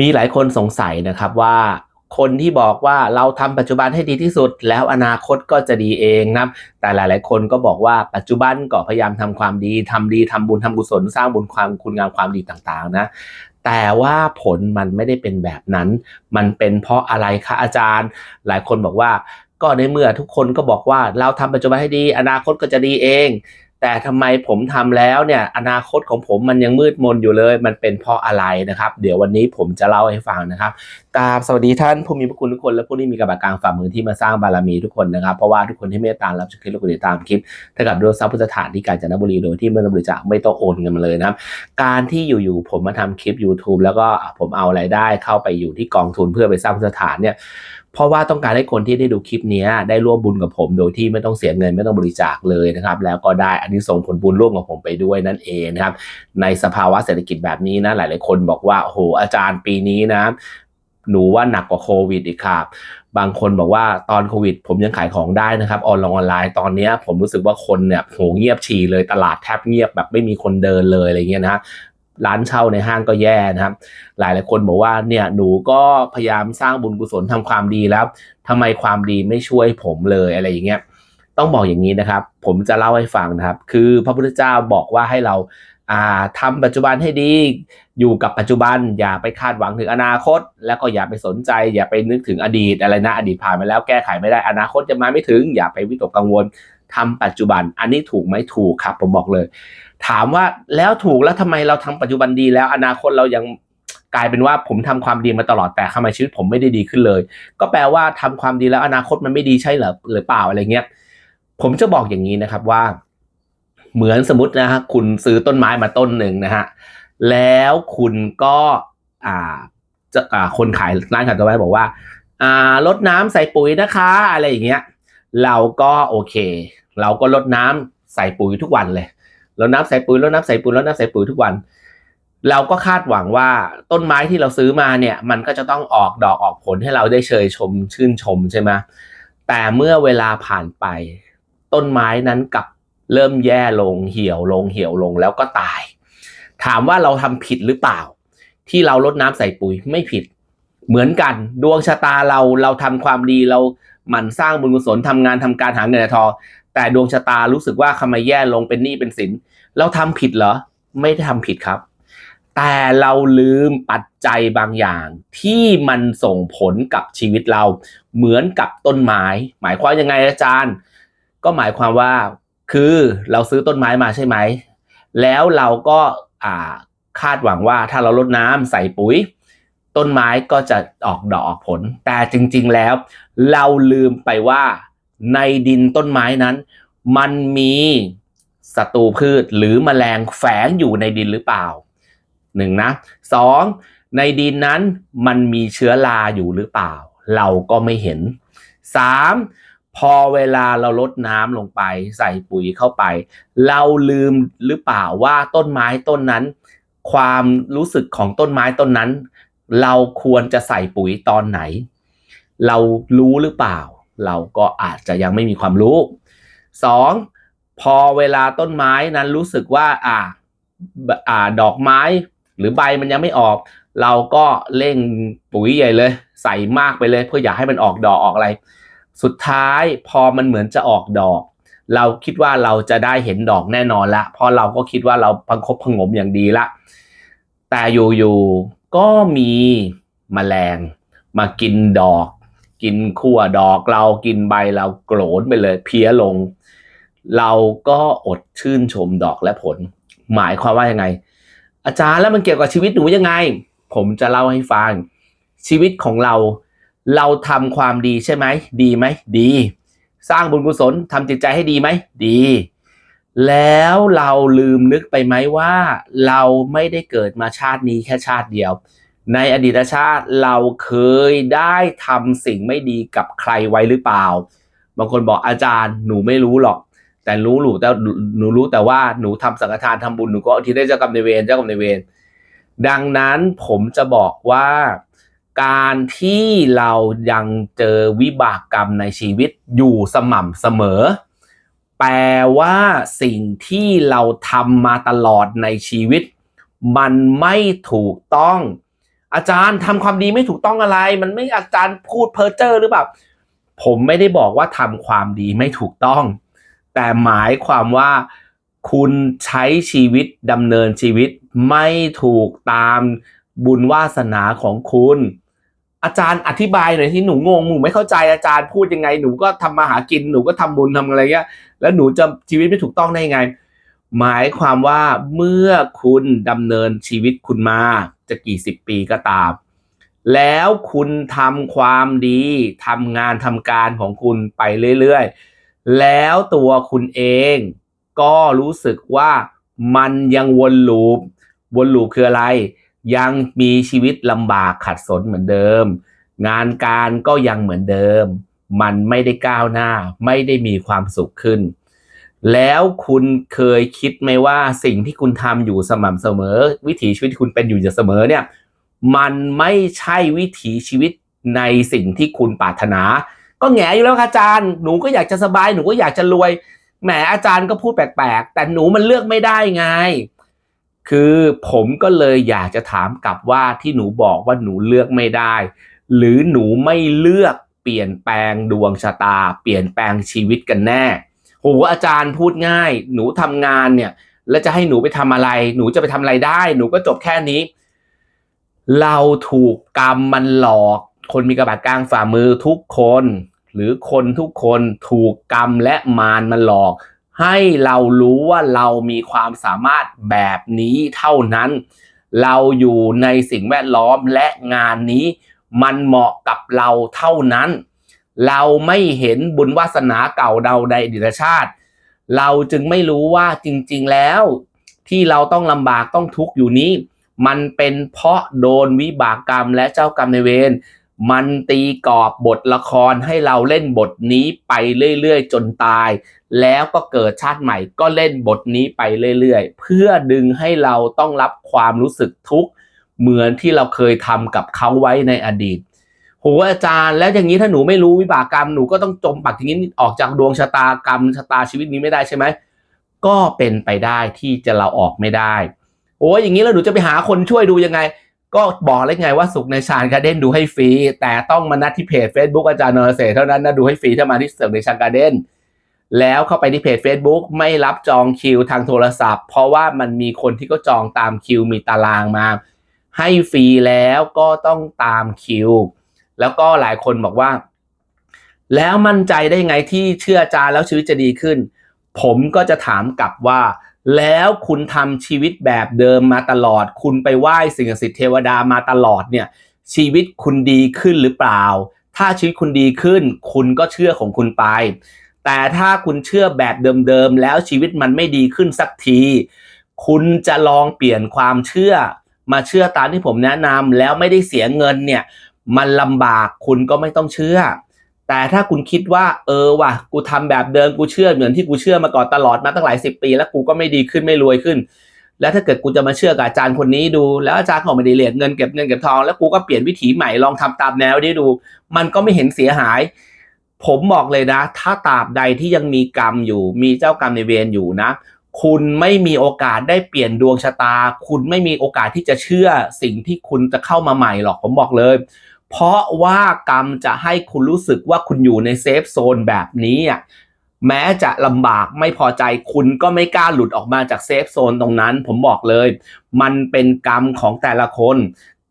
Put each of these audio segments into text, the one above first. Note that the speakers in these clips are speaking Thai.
มีหลายคนสงสัยนะครับว่าคนที่บอกว่าเราทำปัจจุบันให้ดีที่สุด แล้วอนาคตก็จะดีเองนะแต่หลาย ๆ คนก็บอกว่าปัจจุบันก็พยายามทำความดีทำดีทำบุญทำกุศลสร้างบุญความคุณงามความดีต่าง ๆ นะ แต่ว่าผลมันไม่ได้เป็นแบบนั้น มันเป็นเพราะอะไรคะอาจารย์ หลายคนบอกว่า ก็ในเมื่อทุกคนก็บอกว่าเราทำปัจจุบันให้ดี อนาคตก็จะดีเอง แต่ทำไมผมทำแล้วเนี่ยอนาคตของผมมันยังมืดมนอยู่เลย มันเป็นเพราะอะไรนะครับ เดี๋ยววันนี้ผมจะเล่าให้ฟังนะครับกราบสวัสดีท่านผู้มีพระคุณทุกคนและผู้ที่มีกระบะกลางฝ่ามือที่มาสร้างบารมีทุกคนนะครับ เพราะว่าทุกคนที่เมตตารับชมคลิปและกดติดตามคลิปถ้ากับดวยทรัพย์พุทธฐานที่กาญจนบุรีโดยที่ไม่ต้องบริจาคไม่ต้องโอนเงินมาเลยนะครับ การที่อยู่ๆผมมาทำคลิป YouTube แล้วก็ผมเอารายได้เข้าไปอยู่ที่กองทุนเพื่อไปสร้างพุทธฐานเนี่ย เพราะว่าต้องการให้คนที่ได้ดูคลิปนี้ได้ร่วมบุญกับผมโดยที่ไม่ต้องเสียเงินไม่ต้องบริจาคเลยนะครับแล้วก็ได้อันนี้ส่งผลบุญร่วมกับผมไปด้วยนั่นเองนะครับในสภาวะเศรษฐกิจแบบนี้นะหลาย ๆ คนบอกว่าโอ้โหอาจารย์ปีนี้นะหนูว่าหนักกว่าโควิดอีกครับ บางคนบอกว่าตอนโควิด ผมยังขายของได้นะครับออนไลน์ตอนนี้ผมรู้สึกว่าคนเนี่ยโหเงียบฉี่เลยตลาดแทบเงียบแบบไม่มีคนเดินเลยอะไรเงี้ยนะฮะ ร้านเช่าในห้างก็แย่นะครับ หลายหลายคนบอกว่าเนี่ยหนูก็พยายามสร้างบุญกุศลทำความดีแล้วทำไมความดีไม่ช่วยผมเลยอะไรอย่างเงี้ยต้องบอกอย่างนี้นะครับ ผมจะเล่าให้ฟังนะครับ คือพระพุทธเจ้าบอกว่าให้เราอ่าทำปัจจุบันให้ดีอยู่กับปัจจุบัน อย่าไปคาดหวังถึงอนาคต แล้วก็อย่าไปสนใจ อย่าไปนึกถึงอดีตอะไรนะอดีตผ่านไปแล้วแก้ไขไม่ได้อนาคตจะมาไม่ถึง อย่าไปวิตกกังวล ทำปัจจุบัน อันนี้ถูกไหมถูกครับผมบอกเลย ถามว่าแล้วถูกแล้วทำไมเราทำปัจจุบันดีแล้วอนาคตเรายังกลายเป็นว่าผมทำความดีมาตลอดแต่ทำไมชีวิตผมไม่ได้ดีขึ้นเลย ก็แปลว่าทำความดีแล้วอนาคตมันไม่ดีใช่หรอหรือเปล่าอะไรเงี้ย ผมจะบอกอย่างนี้นะครับว่า เหมือนสมมตินะฮะคุณซื้อต้นไม้มาต้นหนึ่งนะฮะแล้วคุณก็อ่าจะอ่าคนขายร้านขายต้นไม้บอกว่า อ่าลดน้ำใส่ปุ๋ยนะคะ อะไรอย่างเงี้ย เราก็โอเค เราก็ลดน้ำใส่ปุ๋ยทุกวันเลยลดน้ำใส่ปุ๋ยลดน้ำใส่ปุ๋ยลดน้ำใส่ปุ๋ยทุกวัน เราก็คาดหวังว่าต้นไม้ที่เราซื้อมาเนี่ย มันก็จะต้องออกดอกออกผลให้เราได้เชยชมชื่นชมใช่ไหมแต่เมื่อเวลาผ่านไป ต้นไม้นั้นกลับเริ่มแย่ลงเหี่ยวลงเหี่ยวลงแล้วก็ตาย ถามว่าเราทำผิดหรือเปล่า ที่เราลดน้ำใส่ปุ๋ยไม่ผิด เหมือนกันดวงชะตาเราเราทำความดีเรา มันสร้างบุญกุศลทำงานทำการหาเงินทองแต่ดวงชะตารู้สึกว่าทำไมแย่ลงเป็นหนี้เป็นสินเราทำผิดเหรอ ไม่ได้ทำผิดครับ แต่เราลืมปัจจัยบางอย่าง ที่มันส่งผลกับชีวิตเราเหมือนกับต้นไม้ หมายความยังไงอาจารย์ ก็หมายความว่าคือเราซื้อต้นไม้มาใช่ไหม แล้วเราก็อ่าคาดหวังว่าถ้าเราลดน้ำใส่ปุ๋ย ต้นไม้ก็จะออกดอกออกผล แต่จริง ๆแล้ว เราลืมไปว่าในดินต้นไม้นั้น มันมีศัตรูพืชหรือแมลงแฝงอยู่ในดินหรือเปล่าหนึ่งนะสองในดินนั้นมันมีเชื้อราอยู่หรือเปล่า เราก็ไม่เห็นสามพอเวลาเราลดน้ำลงไป ใส่ปุ๋ยเข้าไป เราลืมหรือเปล่าว่าต้นไม้ต้นนั้น ความรู้สึกของต้นไม้ต้นนั้น เราควรจะใส่ปุ๋ยตอนไหน เรารู้หรือเปล่า เราก็อาจจะยังไม่มีความรู้สองพอเวลาต้นไม้นั้นรู้สึกว่าอ่าอ่าดอกไม้หรือใบมันยังไม่ออก เราก็เร่งปุ๋ยใหญ่เลย ใส่มากไปเลย เพื่ออยากให้มันออกดอกออกอะไร สุดท้ายพอมันเหมือนจะออกดอก เราคิดว่าเราจะได้เห็นดอกแน่นอนละเพราะเราก็คิดว่าเราพังคบพังงมอย่างดีละแต่อยู่ ก็มีแมลงมากินดอก กินขั้วดอกเรากินใบเราโกรนไปเลยเพี้ยลง เราก็อดชื่นชมดอกและผล หมายความว่ายังไง อาจารย์แล้วมันเกี่ยวกับชีวิตหนูยังไง ผมจะเล่าให้ฟัง ชีวิตของเรา เราทำความดีใช่ไหม ดีไหม ดี สร้างบุญกุศลทำจิตใจให้ดีไหม ดี แล้วเราลืมนึกไปไหมว่า เราไม่ได้เกิดมาชาตินี้แค่ชาติเดียว ในอดีตชาติเราเคยได้ทำสิ่งไม่ดีกับใครไว้หรือเปล่า บางคนบอกอาจารย์หนูไม่รู้หรอก แต่รู้หนูแต่หนูรู้แต่ว่าหนูทำสังฆทานทำบุญหนูก็ที่ได้เจ้ากรรมในเวรเจ้ากรรมในเวรดังนั้นผมจะบอกว่าการที่เรายังเจอวิบากกรรมในชีวิตอยู่สม่ำเสมอ แปลว่าสิ่งที่เราทำมาตลอดในชีวิต มันไม่ถูกต้อง อาจารย์ทำความดีไม่ถูกต้องอะไร มันไม่อาจารย์พูดเพ้อเจ้อหรือเปล่าผมไม่ได้บอกว่าทำความดีไม่ถูกต้อง แต่หมายความว่าคุณใช้ชีวิตดำเนินชีวิตไม่ถูกตามบุญวาสนาของคุณ อาจารย์อธิบายหน่อยที่หนูงงหนูไม่เข้าใจอาจารย์พูดยังไง หนูก็ทำมาหากินหนูก็ทำบุญทำอะไรเงี้ย แล้วหนูจะชีวิตไม่ถูกต้องได้ยังไง หมายความว่าเมื่อคุณดำเนินชีวิตคุณมาจะกี่สิบปีก็ตาม แล้วคุณทำความดีทำงานทำการของคุณไปเรื่อยๆ แล้วตัวคุณเองก็รู้สึกว่ามันยังวนลูปวนลูปคืออะไร ยังมีชีวิตลำบากขัดสนเหมือนเดิม งานการก็ยังเหมือนเดิม มันไม่ได้ก้าวหน้า ไม่ได้มีความสุขขึ้น แล้วคุณเคยคิดไหมว่าสิ่งที่คุณทำอยู่สม่ำเสมอ วิถีชีวิตที่คุณเป็นอยู่เสมอเนี่ยมันไม่ใช่วิถีชีวิตในสิ่งที่คุณปรารถนา ก็แง่อยู่แล้วค่ะอาจารย์ หนูก็อยากจะสบาย หนูก็อยากจะรวย แหมอาจารย์ก็พูดแปลกๆ แต่หนูมันเลือกไม่ได้ไง คือผมก็เลยอยากจะถามกลับว่าที่หนูบอกว่าหนูเลือกไม่ได้ หรือหนูไม่เลือกเปลี่ยนแปลงดวงชะตา เปลี่ยนแปลงชีวิตกันแน่โหอาจารย์พูดง่าย หนูทำงานเนี่ยแล้วจะให้หนูไปทำอะไร หนูจะไปทำอะไรได้ หนูก็จบแค่นี้ เราถูกกรรมมันหลอก คนมีกระบาดกลางฝ่ามือทุกคน หรือคนทุกคนถูกกรรมและมารมันหลอก ให้เรารู้ว่าเรามีความสามารถแบบนี้เท่านั้น เราอยู่ในสิ่งแวดล้อมและงานนี้มันเหมาะกับเราเท่านั้น เราไม่เห็นบุญวาสนาเก่าเราในอดีตชาติ เราจึงไม่รู้ว่าจริงๆแล้ว ที่เราต้องลำบากต้องทุกข์อยู่นี้ มันเป็นเพราะโดนวิบากกรรมและเจ้ากรรมในเวรมันตีกรอบบทละครให้เราเล่นบทนี้ไปเรื่อยๆ จนตาย แล้วก็เกิดชาติใหม่ก็เล่นบทนี้ไปเรื่อยๆ เพื่อดึงให้เราต้องรับความรู้สึกทุกข์เหมือนที่เราเคยทำกับเขาไว้ในอดีตโหอาจารย์แล้วอย่างนี้ถ้าหนูไม่รู้วิบากกรรมหนูก็ต้องจมปักอย่างนี้ออกจากดวงชะตากรรมชะตาชีวิตนี้ไม่ได้ใช่ไหมก็เป็นไปได้ที่จะเราออกไม่ได้โอ้ยอย่างนี้แล้วหนูจะไปหาคนช่วยดูยังไง ก็บอกเลยไงว่าสุขในชานการเด้นดูให้ฟรีแต่ต้องมานัดที่เพจ Facebook อาจารย์นรเศรษฐ์เท่านั้นนะดูให้ฟรีถ้ามาที่สุขในชานการเด้น แล้วเข้าไปที่เพจ Facebook ไม่รับจองคิวทางโทรศัพท์ เพราะว่ามันมีคนที่ก็จองตามคิวมีตารางมา ให้ฟรีแล้วก็ต้องตามคิว แล้วก็หลายคนบอกว่า แล้วมั่นใจได้ไงที่เชื่ออาจารย์แล้วชีวิตจะดีขึ้น ผมก็จะถามกลับว่า แล้วคุณทำชีวิตแบบเดิมมาตลอด คุณไปไหว้สิ่งศักดิ์สิทธิ์เทวดามาตลอดเนี่ย ชีวิตคุณดีขึ้นหรือเปล่า ถ้าชีวิตคุณดีขึ้น คุณก็เชื่อของคุณไป แต่ถ้าคุณเชื่อแบบเดิมๆ แล้วชีวิตมันไม่ดีขึ้นสักที คุณจะลองเปลี่ยนความเชื่อ มาเชื่อตามที่ผมแนะนำแล้วไม่ได้เสียเงินเนี่ย มันลำบากคุณก็ไม่ต้องเชื่อ แต่ถ้าคุณคิดว่า เออว่ะกูทำแบบเดิมกูเชื่อเหมือนที่กูเชื่อมาก่อนตลอดมาตั้งหลายสิบปี แล้วกูก็ไม่ดีขึ้นไม่รวยขึ้น แล้วถ้าเกิดกูจะมาเชื่อกับอาจารย์คนนี้ดู แล้วอาจารย์เขาไม่ได้เรียกเงินเก็บเงินเก็บทอง แล้วกูก็เปลี่ยนวิถีใหม่ลองทำตามแนวนี้ดู มันก็ไม่เห็นเสียหาย ผมบอกเลยนะ ถ้าตราบใดที่ยังมีกรรมอยู่ มีเจ้ากรรมในเวรอยู่นะ คุณไม่มีโอกาสได้เปลี่ยนดวงชะตา คุณไม่มีโอกาสที่จะเชื่อสิ่งที่คุณจะเข้ามาใหม่หรอกผมบอกเลย เพราะว่ากรรมจะให้คุณรู้สึกว่าคุณอยู่ในเซฟโซนแบบนี้อะแม้จะลำบากไม่พอใจคุณก็ไม่กล้าหลุดออกมาจากเซฟโซนตรงนั้น ผมบอกเลย มันเป็นกรรมของแต่ละคน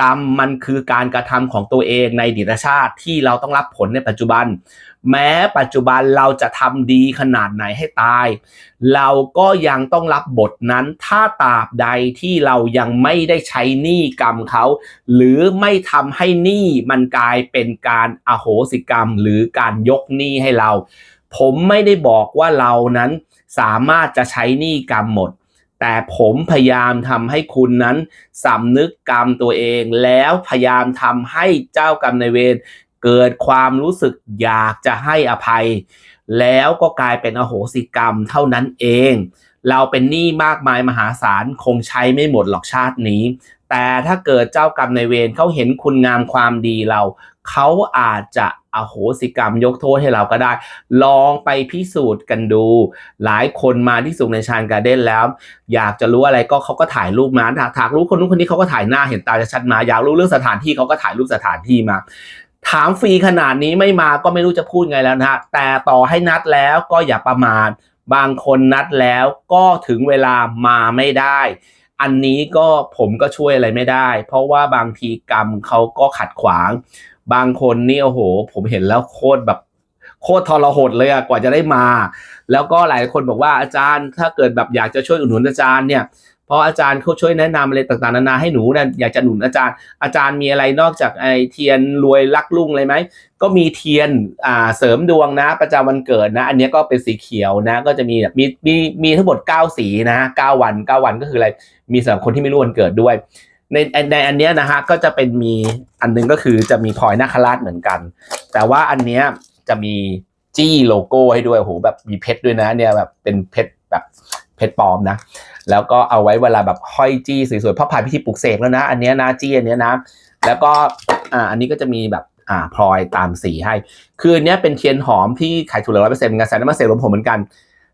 กรรมมันคือการกระทำของตัวเองในดีตชาติที่เราต้องรับผลในปัจจุบัน แม้ปัจจุบันเราจะทำดีขนาดไหนให้ตาย เราก็ยังต้องรับบทนั้น ถ้าตราบใดที่เรายังไม่ได้ใช้หนี้กรรมเขา หรือไม่ทำให้หนี้มันกลายเป็นการอโหสิกรรม หรือการยกหนี้ให้เรา ผมไม่ได้บอกว่าเรานั้นสามารถจะใช้หนี้กรรมหมด แต่ผมพยายามทำให้คุณนั้นสำนึกกรรมตัวเอง แล้วพยายามทำให้เจ้ากรรมนายเวรเกิดความรู้สึกอยากจะให้อภัย แล้วก็กลายเป็นอโหสิกรรมเท่านั้นเอง เราเป็นหนี้มากมายมหาศาลคงใช้ไม่หมดหรอกชาตินี้ แต่ถ้าเกิดเจ้ากรรมในายเวรเขาเห็นคุณงามความดีเรา เขาอาจจะอโหสิกรรมยกโทษให้เราก็ได้ ลองไปพิสูจน์กันดู หลายคนมาที่สุขในชานการ์เด้นแล้ว อยากจะรู้อะไรก็เขาก็ถ่ายรูปมาถากถากรู้คนนู้นคนนี้เขาก็ถ่ายหน้าเห็นตาจะชัดมา อยากรู้เรื่องสถานที่เขาก็ถ่ายรูปสถานที่มา ถามฟรีขนาดนี้ไม่มาก็ไม่รู้จะพูดไงแล้วนะฮะแต่ต่อให้นัดแล้วก็อย่าประมาทบางคนนัดแล้วก็ถึงเวลามาไม่ได้อันนี้ก็ผมก็ช่วยอะไรไม่ได้ เพราะว่าบางทีกรรมเขาก็ขัดขวาง บางคนนี่โอ้โห ผมเห็นแล้วโคตรแบบโคตรทรหดเลยอะกว่าจะได้มา แล้วก็หลายคนบอกว่าอาจารย์ถ้าเกิดแบบอยากจะช่วยอุดหนุนอาจารย์เนี่ยเพราะอาจารย์เขาช่วยแนะนำอะไรต่างๆนานาให้หนูเนี่ยอยากจะหนุนอาจารย์ อาจารย์มีอะไรนอกจากไอเทียนรวยลักลุ่งเลยไหมก็มีเทียนอ่าเสริมดวงนะ ประจำวันเกิดนะ อันนี้ก็เป็นสีเขียวนะ ก็จะมีแบบมีมีมีทั้งหมด 9 สีนะ9วัน 9 วันก็คืออะไรมีสำหรับคนที่ไม่รู้วันเกิดด้วย ในในอันเนี้ยนะฮะก็จะเป็นมีอันหนึงก็คือจะมีพลอยนาคราชเหมือนกัน แต่ว่าอันเนี้ยจะมีจี้โลโก้ให้ด้วยโหแบบมีเพชรด้วยนะเนี่ยแบบเป็นเพชรแบบเพชรปลอมนะ แล้วก็เอาไว้เวลาแบบห้อยจี้สวยๆพระผ่านพิธีปลุกเสกแล้วนะ อันเนี้ยนะจี้อันเนี้ยนะ แล้วก็อ่าอันนี้ก็จะมีแบบอ่าพลอยตามสีให้ คืออันเนี้ยเป็นเทียนหอมที่ขายถูกร้อยเปอร์เซ็นต์งานสายน้ำมันเสกลมผมเหมือนกัน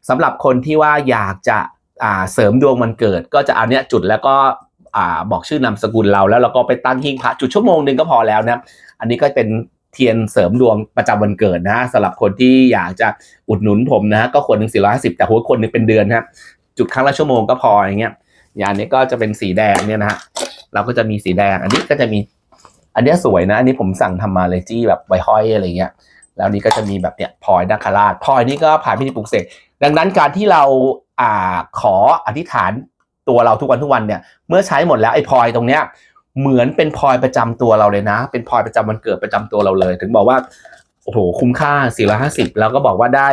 สำหรับคนที่ว่าอยากจะอ่าเสริมดวงมันเกิด ก็จะเอาเนี้ยจุดแล้วก็ อบอกชื่อนามสกุลเรา แล้วเราก็ไปตั้งหิ้งพระจุดชั่วโมงหนึ่งก็พอแล้วนะอันนี้ก็เป็นเทียนเสริมดวงประจำวันเกิดนะสำหรับคนที่อยากจะอุดหนุนผมนะก็คนหนึ่งสี่ร้อยห้าสิบแต่หัวคนหนึ่งเป็นเดือนนะครับจุดครั้งละชั่วโมงก็พออย่างเงี้ยอย่างนี้ก็จะเป็นสีแดงเนี่ยนะฮะเราก็จะมีสีแดง อันนี้ก็จะมี อันเนี้ยสวยนะ อันนี้ผมสั่งทำมาเลยจี้แบบไวห้อยอะไรเงี้ย แล้วนี้ก็จะมีแบบเนี้ยพลอยนาคาราชพลอยนี่ก็ผ่านพิธีปลุกเสกดังนั้นการที่เราอ่าขออธิษฐาน ตัวเราทุกวันทุกวันเนี่ยเมื่อใช้หมดแล้วไอ้พลอยตรงเนี้ยเหมือนเป็นพลอยประจำตัวเราเลยนะ เป็นพลอยประจำวันเกิดประจำตัวเราเลย ถึงบอกว่าโอ้โหคุ้มค่า 450 แล้วก็บอกว่าได้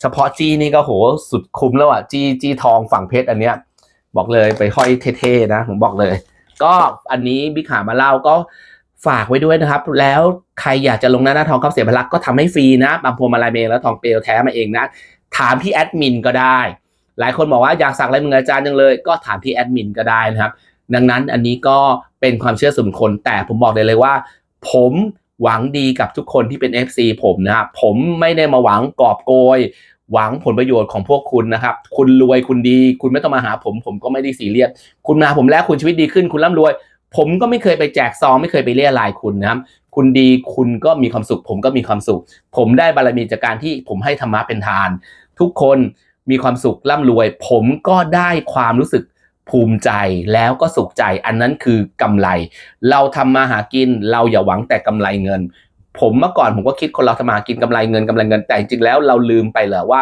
เฉพาะจี้นี่ก็โหสุดคุ้มแล้วอะจี้จี้ทองฝั่งเพชรอันเนี้ยบอกเลยไปห้อยเท่ๆนะ ผมบอกเลย ก็อันนี้บิ๊กหามาเล่าก็ฝากไว้ด้วยนะครับ แล้วใครอยากจะลงหน้าหน้าทองเข้าเสียพลักก็ทำให้ฟรีนะบางพวงมาลัยเมย์แล้วทองเปลวแท้มาเองนะ ถามที่แอดมินก็ได้ หลายคนบอกว่าอยากสักอะไรมึงอาจารย์จังเลย ก็ถามที่แอดมินก็ได้นะครับ ดังนั้นอันนี้ก็เป็นความเชื่อส่วนบุคคลแต่ผมบอกเลยเลยว่า ผมหวังดีกับทุกคนที่เป็น FC ผมนะครับผมไม่ได้มาหวังกอบโกย หวังผลประโยชน์ของพวกคุณนะครับ คุณรวยคุณดี คุณไม่ต้องมาหาผม ผมก็ไม่ได้ซีเรียสคุณมาหาผมแล้วคุณชีวิตดีขึ้น คุณร่ำรวย ผมก็ไม่เคยไปแจกซองไม่เคยไปเรียรายคุณนะครับคุณดีคุณก็มีความสุข ผมก็มีความสุข ผมได้บารมีจากการที่ผมให้ธรรมะเป็นทาน ทุกคน มีความสุขร่ำรวย ผมก็ได้ความรู้สึกภูมิใจแล้วก็สุขใจ อันนั้นคือกำไร เราทำมาหากินเราอย่าหวังแต่กำไรเงิน ผมเมื่อก่อนผมก็คิดคนเราทำมาหากินกำไรเงินกำไรเงิน แต่จริงแล้วเราลืมไปเหรอว่า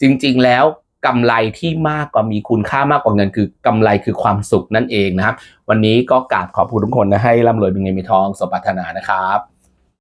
จริง ๆ แล้วกำไรที่มากกว่ามีคุณค่ามากกว่าเงิน คือกำไรคือความสุขนั่นเองนะครับ วันนี้ก็กราบขอบคุณทุกคนนะให้ร่ำรวยเป็นเงินมีทองสมปรารถนานะครับ